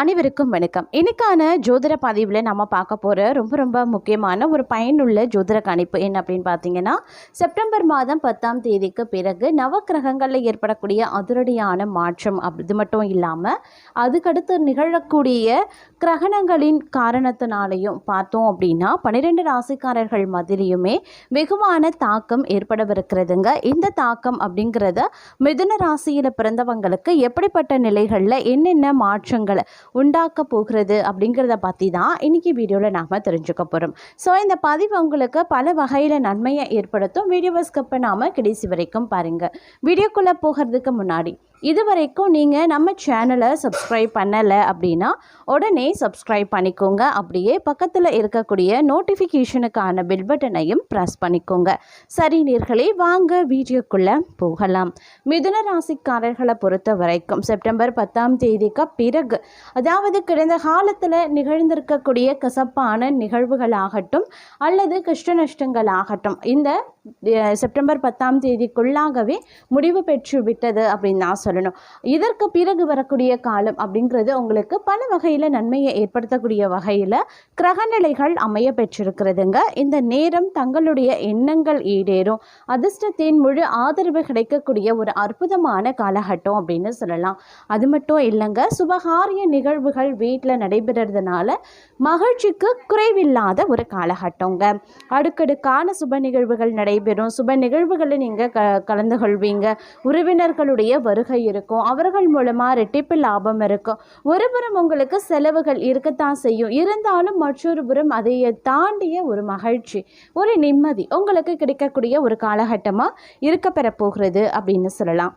அனைவருக்கும் வணக்கம். இன்னைக்கான ஜோதிட பதிவில் நம்ம பார்க்க போகிற ரொம்ப ரொம்ப முக்கியமான ஒரு பயனுள்ள ஜோதிட கணிப்பு என்ன அப்படின்னு பார்த்தீங்கன்னா செப்டம்பர் மாதம் பத்தாம் தேதிக்கு பிறகு நவக்கிரகங்களில் ஏற்படக்கூடிய அதிரடியான மாற்றம் அப்படி இது மட்டும் இல்லாமல் அதுக்கடுத்து நிகழக்கூடிய கிரகணங்களின் காரணத்தினாலையும் பார்த்தோம் அப்படின்னா பன்னிரெண்டு ராசிக்காரர்கள் மாதிரியுமே வெகுவான தாக்கம் ஏற்படவிருக்கிறதுங்க. இந்த தாக்கம் அப்படிங்கிறத மிதுன ராசியில் பிறந்தவங்களுக்கு எப்படிப்பட்ட நிலைகளில் என்னென்ன மாற்றங்களை உண்டாக்க போகிறது அப்படிங்கிறத பற்றி தான் இன்றைக்கி வீடியோவில் நாம் தெரிஞ்சுக்க போகிறோம் ஸோ இந்த பதிவு உங்களுக்கு பல வகையில் நன்மையை ஏற்படுத்தும். வீடியோவை ஸ்கிப் பண்ணாமல் கடைசி வரைக்கும் பாருங்கள் வீடியோக்குள்ளே போகிறதுக்கு முன்னாடி இது வரைக்கும் நீங்கள் நம்ம சேனலை சப்ஸ்கிரைப் பண்ணலை அப்படின்னா உடனே சப்ஸ்கிரைப் பண்ணிக்கோங்க. அப்படியே பக்கத்தில் இருக்கக்கூடிய நோட்டிஃபிகேஷனுக்கான பெல் பட்டனையும் ப்ரெஸ் பண்ணிக்கோங்க. சரி நீர்களே வாங்க வீடியோக்குள்ளே போகலாம். மிதுன ராசிக்காரர்களை பொறுத்த வரைக்கும் செப்டம்பர் பத்தாம் தேதிக்கு பிறகு அதாவது கடந்த காலத்தில் நிகழ்ந்திருக்கக்கூடிய கசப்பான நிகழ்வுகளாகட்டும் அல்லது கஷ்ட நஷ்டங்களாகட்டும் இந்த செப்டம்பர் பத்தாம் தேதிக்குள்ளாகவே முடிவு பெற்று விட்டது அப்படின்னு நான் சொல்லணும். இதற்கு பிறகு வரக்கூடிய காலம் அப்படிங்கிறது உங்களுக்கு பல வகையில் நன்மையை ஏற்படுத்தக்கூடிய வகையில் கிரகநிலைகள் அமைய பெற்றிருக்கிறதுங்க. இந்த நேரம் தங்களுடைய எண்ணங்கள் ஈடேறும். அதிர்ஷ்டத்தின் முழு ஆதரவு கிடைக்கக்கூடிய ஒரு அற்புதமான காலகட்டம் அப்படின்னு சொல்லலாம். அது மட்டும் இல்லைங்க சுபகாரிய நிகழ்வுகள் வீட்டில் நடைபெறதுனால மகிழ்ச்சிக்கு குறைவில்லாத ஒரு காலகட்டங்க. அடுக்கடுக்கான சுப நிகழ்வுகள் நடைபெறும். சுப நிகழ்வுகளில் நீங்கள் க கலந்து கொள்வீங்க உறவினர்களுடைய வருகை இருக்கும். அவர்கள் மூலமாக ரெட்டிப்பு லாபம் இருக்கும். ஒருபுறம் உங்களுக்கு செலவுகள் இருக்கத்தான் செய்யும். இருந்தாலும் மற்றொரு புறம் அதை தாண்டிய ஒரு மகிழ்ச்சி ஒரு நிம்மதி உங்களுக்கு கிடைக்கக்கூடிய ஒரு காலகட்டமாக இருக்க போகிறது அப்படின்னு சொல்லலாம்.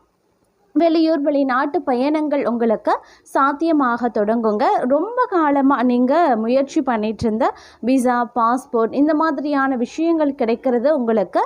வெளியூர் வெளிநாட்டு பயணங்கள் உங்களுக்கு சாத்தியமாக தொடங்குங்க. ரொம்ப காலமாக நீங்கள் முயற்சி பண்ணிட்டு இருந்த விசா பாஸ்போர்ட் இந்த மாதிரியான விஷயங்கள் கிடைக்கிறது உங்களுக்கு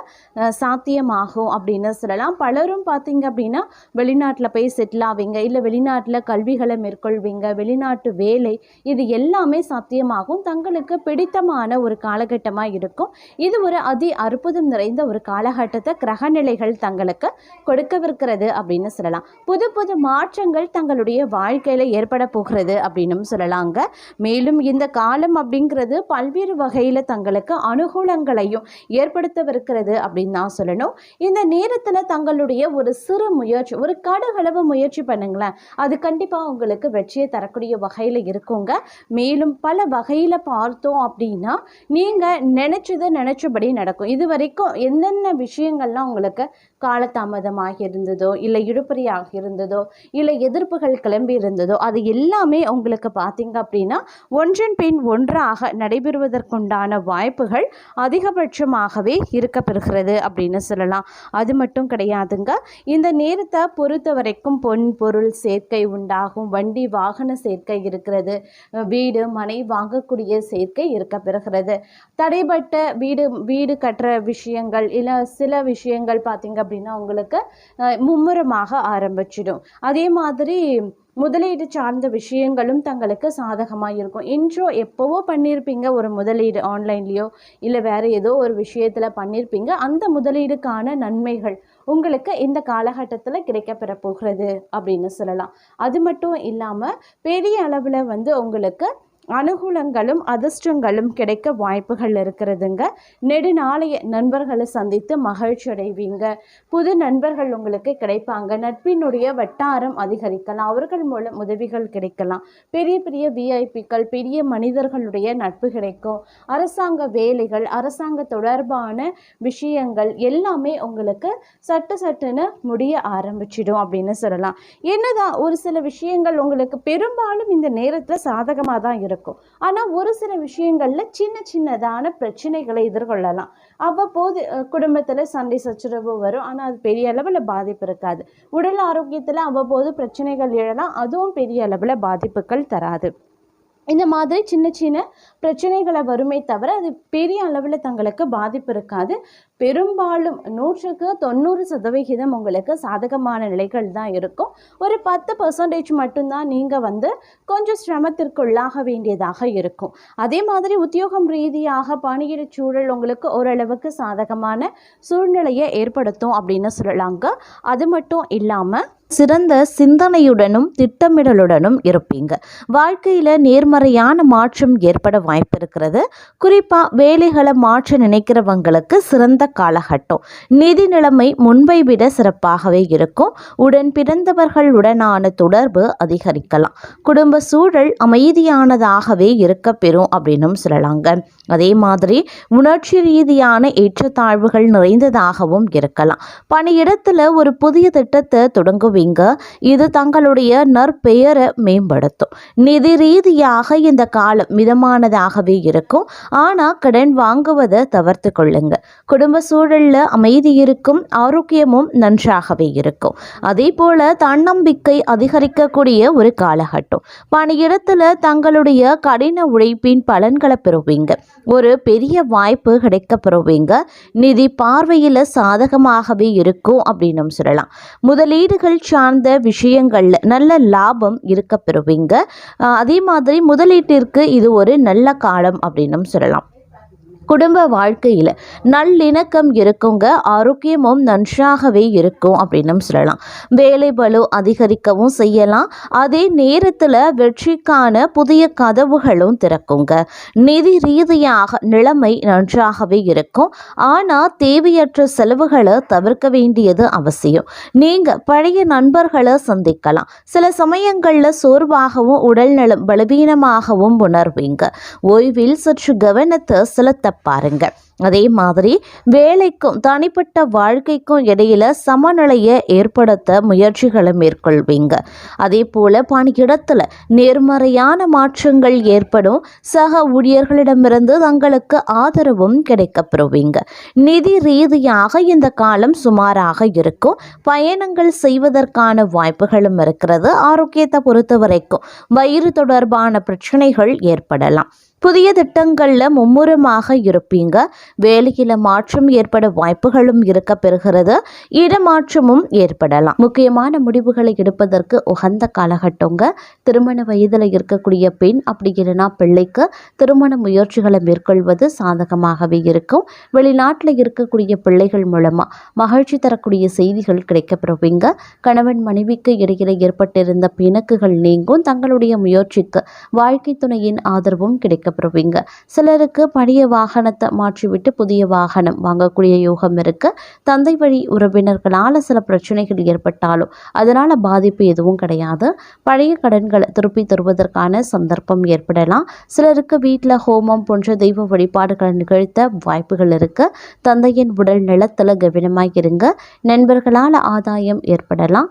சாத்தியமாகும் அப்படின்னு சொல்லலாம். பலரும் பார்த்தீங்க அப்படின்னா வெளிநாட்டில் போய் செட்டில் ஆவீங்க. இல்லை வெளிநாட்டில் கல்விகளை மேற்கொள்வீங்க. வெளிநாட்டு வேலை இது எல்லாமே சாத்தியமாகும். தங்களுக்கு பிடித்தமான ஒரு காலகட்டமாக இருக்கும். இது ஒரு அதி அற்புதம் நிறைந்த ஒரு காலகட்டத்தை கிரகநிலைகள் தங்களுக்கு கொடுக்கவிருக்கிறது அப்படின்னு சொல்லலாம். புது புது மாற்றங்கள் தங்களுடைய வாழ்க்கையில் ஏற்பட போகிறது அப்படின்னும் சொல்லலாங்க. மேலும் இந்த காலம் அப்படிங்கிறது பல்வேறு வகையில் தங்களுக்கு அனுகூலங்களையும் ஏற்படுத்தவிருக்கிறது அப்படின்னு தான் சொல்லணும். இந்த நேரத்தில் தங்களுடைய ஒரு சிறு முயற்சி ஒரு கடுகளவு முயற்சி பண்ணுங்களேன். அது கண்டிப்பாக உங்களுக்கு வெற்றியை தரக்கூடிய வகையில் இருக்குங்க. மேலும் பல வகையில் பார்த்தோம் அப்படின்னா நீங்கள் நினச்சதை நினச்சபடி நடக்கும். இது வரைக்கும் என்னென்ன விஷயங்கள்லாம் உங்களுக்கு காலதாமதமாக இருந்ததோ இல்லை இழுபறியாக இருந்ததோ இல்லை எதிர்ப்புகள் கிளம்பி இருந்ததோ அது எல்லாமே உங்களுக்கு பார்த்தீங்க அப்படின்னா ஒன்றன் பின் ஒன்றாக நடைபெறுவதற்குண்டான வாய்ப்புகள் அதிகபட்சமாகவே இருக்க பெறுகிறது அப்படின்னு சொல்லலாம். அது மட்டும் கிடையாதுங்க. இந்த நேரத்தை பொறுத்த வரைக்கும் பொன் பொருள் சேர்க்கை உண்டாகும். வண்டி வாகன சேர்க்கை இருக்கிறது. வீடு மனை வாங்கக்கூடிய சேர்க்கை இருக்க பெறுகிறது தடைப்பட்ட வீடு வீடு கட்டுற விஷயங்கள் இல்லை சில விஷயங்கள் பார்த்தீங்க அப்படின்னா உங்களுக்கு மும்முரமாக ஆரம்பிச்சிடும். அதே மாதிரி முதலீடு சார்ந்த விஷயங்களும் தங்களுக்கு சாதகமாக இருக்கும் இன்ட்ரோ எப்போவோ பண்ணியிருப்பீங்க ஒரு முதலீடு ஆன்லைன்லேயோ இல்லை வேறு ஏதோ ஒரு விஷயத்தில் பண்ணியிருப்பீங்க அந்த முதலீடுக்கான நன்மைகள் உங்களுக்கு இந்த காலகட்டத்தில் கிடைக்கப்பெற போகிறது அப்படின்னு சொல்லலாம். அது மட்டும் இல்லாமல் பெரிய அளவில் வந்து உங்களுக்கு அனுகூலங்களும் அதிர்ஷ்டங்களும் கிடைக்க வாய்ப்புகள் இருக்கிறதுங்க. நெடுநாளைய நண்பர்களை சந்தித்து மகிழ்ச்சி அடைவீங்க. புது நண்பர்கள் உங்களுக்கு கிடைப்பாங்க. நட்பினுடைய வட்டாரம் அதிகரிக்கலாம். அவர்கள் மூலம் உதவிகள் கிடைக்கலாம். பெரிய பெரிய விஐபிக்கள் பெரிய மனிதர்களுடைய நட்பு கிடைக்கும். அரசாங்க வேலைகள் அரசாங்க தொடர்பான விஷயங்கள் எல்லாமே உங்களுக்கு சட்டு சட்டுன்னு முடிய ஆரம்பிச்சிடும் அப்படின்னு சொல்லலாம். என்னதான் ஒரு சில விஷயங்கள் உங்களுக்கு பெரும்பாலும் இந்த நேரத்தில் சாதகமாக தான் இருக்கும். ஆனால் ஒரு சில விஷயங்களில் சின்ன சின்னதான பிரச்சனைகளை எதிர்கொள்ளலாம். அவ்வப்போது குடும்பத்தில் சண்டை சச்சரவு வரும். ஆனால் அது பெரிய அளவில் பாதிப்பு இருக்காது. உடல் ஆரோக்கியத்தில் அவ்வப்போது பிரச்சனைகள் எழலாம். அதுவும் பெரிய அளவில் பாதிப்புகள் தராது. இந்த மாதிரி சின்ன சின்ன பிரச்சனைகளை வருமே தவிர அது பெரிய அளவில் தங்களுக்கு பாதிப்பு இருக்காது. பெரும்பாலும் நூற்றுக்கு தொண்ணூறு சதவிகிதம் உங்களுக்கு சாதகமான நிலைகள் தான் இருக்கும். ஒரு பத்து பர்சன்டேஜ் மட்டும்தான் நீங்கள் வந்து கொஞ்சம் சிரமத்திற்குள்ளாக வேண்டியதாக இருக்கும். அதே மாதிரி உத்தியோகம் ரீதியாக பணியிட சூழல் உங்களுக்கு ஓரளவுக்கு சாதகமான சூழ்நிலையை ஏற்படுத்தும் அப்படின்னு சொல்லலாங்க. அது மட்டும் இல்லாமல் சிறந்த சிந்தனையுடனும் திட்டமிடலுடனும் இருப்பீங்க. வாழ்க்கையில் நேர்மறையான மாற்றம் ஏற்பட வாய்ப்பு இருக்கிறது. குறிப்பாக வேலைகளை மாற்ற நினைக்கிறவங்களுக்கு சிறந்த காலகட்டம். நிதி நிலைமை முன்பை விட சிறப்பாகவே இருக்கும். உடன் பிறந்தவர்களுடனான தொடர்பு அதிகரிக்கலாம். குடும்ப சூழல் அமைதியானதாகவே இருக்க பெறும் அப்படின்னும் சொல்லலாங்க. அதே மாதிரி உணர்ச்சி ரீதியான ஏற்றத்தாழ்வுகள் நிறைந்ததாகவும் இருக்கலாம். பணியிடத்தில் ஒரு புதிய திட்டத்தை தொடங்குவீங்க. இது தங்களுடைய நற்பெயரை மேம்படுத்தும். நிதி ரீதியாக இந்த காலம் மிதமானதாகவே இருக்கும். ஆனால் கடன் வாங்குவதை தவிர்த்து கொள்ளுங்க. குடும்ப சூழலில் அமைதி இருக்கும் ஆரோக்கியமும் நன்றாகவே இருக்கும். அதே போல தன்னம்பிக்கை அதிகரிக்கக்கூடிய ஒரு காலகட்டம். பணியிடத்தில் தங்களுடைய கடின உழைப்பின் பலன்களை பெறுவீங்க. ஒரு பெரிய வாய்ப்பு கிடைக்க பெறுவீங்க. நிதி பார்வையில் சாதகமாகவே இருக்கும் அப்படின்னு சொல்லலாம். முதலீடுகள் சார்ந்த விஷயங்களில் நல்ல லாபம் இருக்க பெறுவீங்க. அதே மாதிரி முதலீட்டிற்கு இது ஒரு நல்ல காலம் அப்படின்னும் சொல்லலாம். குடும்ப வாழ்க்கையில் நல்லிணக்கம் இருக்குங்க ஆரோக்கியமும் நன்றாகவே இருக்கும் அப்படின்னும் சொல்லலாம். வேலை பலு அதிகரிக்கவும் செய்யலாம். அதே நேரத்தில் வெற்றிக்கான புதிய கதவுகளும் திறக்குங்க. நிதி ரீதியாக நிலைமை நன்றாகவே இருக்கும். ஆனால் தேவையற்ற செலவுகளை தவிர்க்க வேண்டியது அவசியம். நீங்கள் பழைய நண்பர்களை சந்திக்கலாம். சில சமயங்களில் சோர்வாகவும் உடல்நலம் பலவீனமாகவும் உணர்வீங்க. ஓய்வில் சற்று கவனத்தை செலுத்த பாருங்க அதே மாதிரி வேலைக்கும் தனிப்பட்ட வாழ்க்கைக்கும் இடையில சமநிலையை ஏற்படுத்த முயற்சிகளை மேற்கொள்வீங்க. அதே போல பணியிடத்தில் நேர்மறையான மாற்றங்கள் ஏற்படும். சக ஊழியர்களிடமிருந்து தங்களுக்கு ஆதரவும் கிடைக்கப்பெறுவீங்க. நிதி ரீதியாக இந்த காலம் சுமாராக இருக்கும். பயணங்கள் செய்வதற்கான வாய்ப்புகளும் இருக்கிறது. ஆரோக்கியத்தை பொறுத்த வரைக்கும் வயிறு தொடர்பான பிரச்சனைகள் ஏற்படலாம். புதிய திட்டங்களில் மும்முரமாக இருப்பீங்க. வேலையில் மாற்றம் ஏற்பட வாய்ப்புகளும் இருக்க பெறுகிறது. இடமாற்றமும் ஏற்படலாம். முக்கியமான முடிவுகளை எடுப்பதற்கு உகந்த காலகட்டங்க. திருமண வயதில் இருக்கக்கூடிய பெண் அப்படி இல்லைன்னா பிள்ளைக்கு திருமண முயற்சிகளை மேற்கொள்வது சாதகமாகவே இருக்கும். வெளிநாட்டில் இருக்கக்கூடிய பிள்ளைகள் மூலமாக மகிழ்ச்சி தரக்கூடிய செய்திகள் கிடைக்கப்பெறுவீங்க. கணவன் மனைவிக்கு இடையில ஏற்பட்டிருந்த பிணக்குகள் நீங்கும். தங்களுடைய முயற்சிக்கு வாழ்க்கை துணையின் ஆதரவும் கிடைக்கப்பெறுவீங்க சிலருக்கு பழைய வாகனத்தை மாற்றிவிட்டு புதிய வாகனம் வாங்கக்கூடிய யோகம் இருக்கு. தந்தை வழி உறவினர்களால் சில பிரச்சனைகள் ஏற்பட்டாலும் அதனால் பாதிப்பு எதுவும் கிடையாது. பழைய கடன்களை திருப்பி தருவதற்கான சந்தர்ப்பம் ஏற்படலாம். சிலருக்கு வீட்டில் ஹோமம் போன்ற தெய்வ வழிபாடுகளை நிகழ்த்த வாய்ப்புகள் இருக்கு. தந்தையின் உடல் நலத்தில் கவனமாக இருங்க. நண்பர்களால் ஆதாயம் ஏற்படலாம்.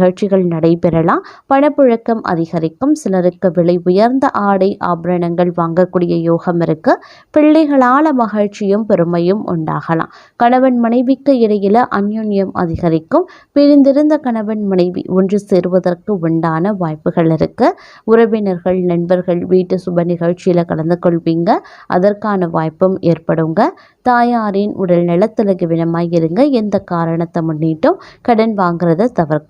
நிகழ்ச்சிகள் நடைபெறலாம். பணப்புழக்கம் அதிகரிக்கும். சிலருக்கு விலை உயர்ந்த ஆடை ஆபரணங்கள் வாங்கக்கூடிய யோகம் இருக்கு. பிள்ளைகளால் மகிழ்ச்சியும் பெருமையும் உண்டாகலாம். கணவன் மனைவிக்கு இடையில அந்யுன்யம் அதிகரிக்கும். பிரிந்திருந்த கணவன் மனைவி ஒன்று சேருவதற்கு உண்டான வாய்ப்புகள் இருக்கு. உறவினர்கள் நண்பர்கள் வீட்டு சுப நிகழ்ச்சியில் கலந்து கொள்வீங்க. அதற்கான வாய்ப்பும் ஏற்படுங்க. தாயாரின் உடல் நலத்தில் கவனமாக இருங்க. எந்த காரணத்தை முன்னிட்டும் கடன் வாங்குறத தவிர்க்க.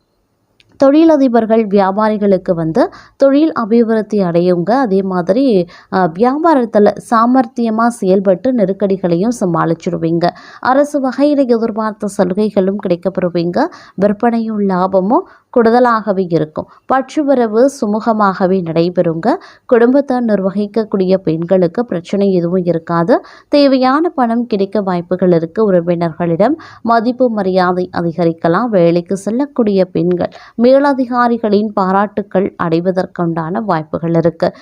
தொழிலதிபர்கள் வியாபாரிகளுக்கு வந்து தொழில் அபிவிருத்தி அடையுங்க. அதே மாதிரி வியாபாரத்தில் சாமர்த்தியமாக செயல்பட்டு நெருக்கடிகளையும் சமாளிச்சிடுவீங்க அரசு வகையில் எதிர்பார்த்த சலுகைகளும் கிடைக்கப்பெறுவீங்க. விற்பனையும் லாபமும் கூடுதலாகவே இருக்கும். பற்றுவரவு சுமூகமாகவே நடைபெறுங்க. குடும்பத்தை நிர்வகிக்கக்கூடிய பெண்களுக்கு பிரச்சனை எதுவும் இருக்காது. தேவையான பணம் கிடைக்க வாய்ப்புகள் இருக்குது உறவினர்களிடம் மதிப்பு மரியாதை அதிகரிக்கலாம். வேலைக்கு செல்லக்கூடிய பெண்கள் மேலதிகாரிகளின் பாராட்டுக்கள் அடைவதற்குண்டான வாய்ப்புகள் இருக்குது